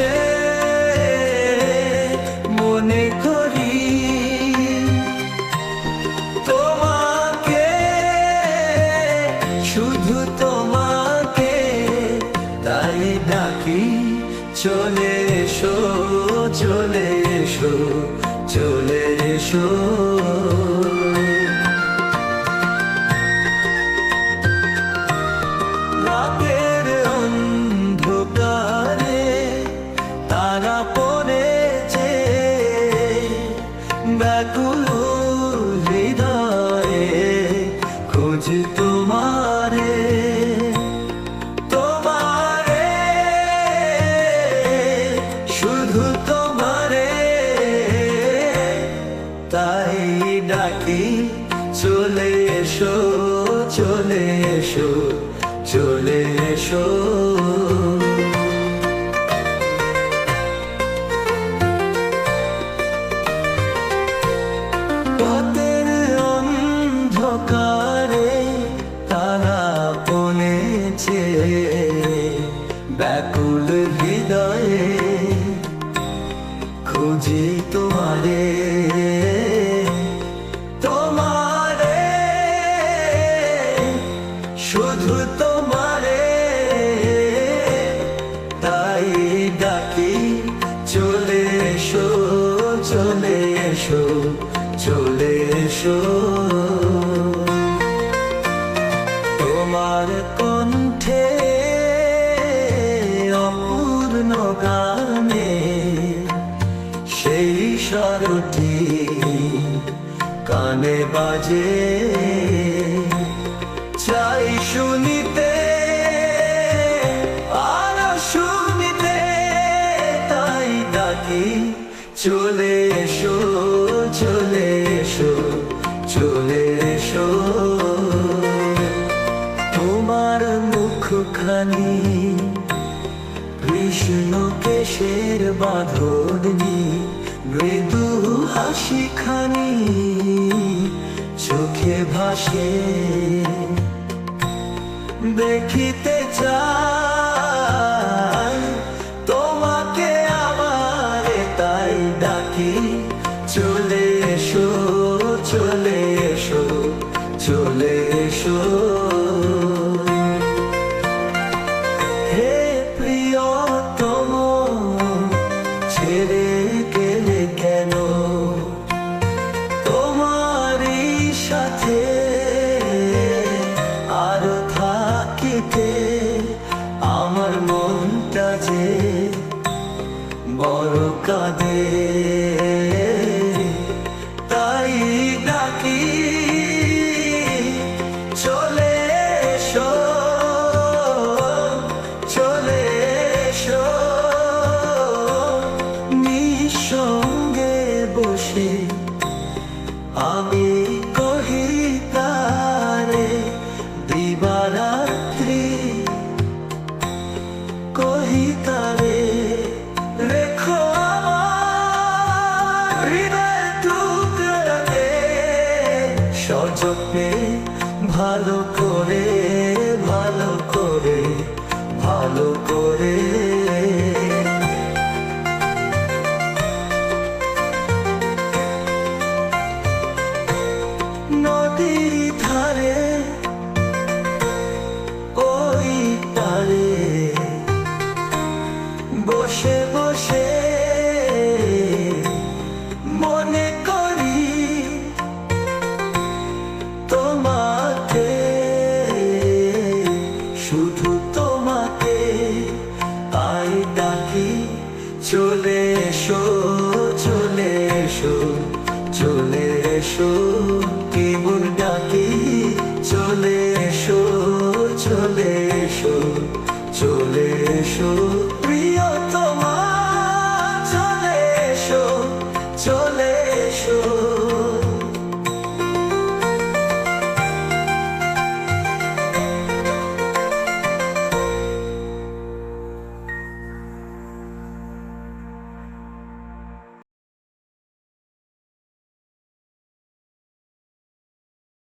বসে মনে করি। তোমাকে শুধু তোমাকে তাই ডাকি চলে এসো চলে এসো চলে এসো। তোমারে তোমারে শুধু তোমারে তাই ডাকি চলে এসো চলে এসো চলে এসো। সেই কানে বাজে। চাই শুনিতে, আর শুনিতে, তাই ডাকি, চলে এসো চলে এসো চলে এসো। তোমার মুখখানি, কৃষ্ণ কেশের বাঁধনি মৃদু হাসি খানি চোখে ভাসে। দেখিতে চাই, তোমাকে আমার তাই ডাকি। চলে এসো চলে এসো চলে এসো। হে প্রিয়তম, ছেড়ে সযত্নে ভালো করে ভালো করে ভালো করে চলে এসো চলে এসো চলে এসো।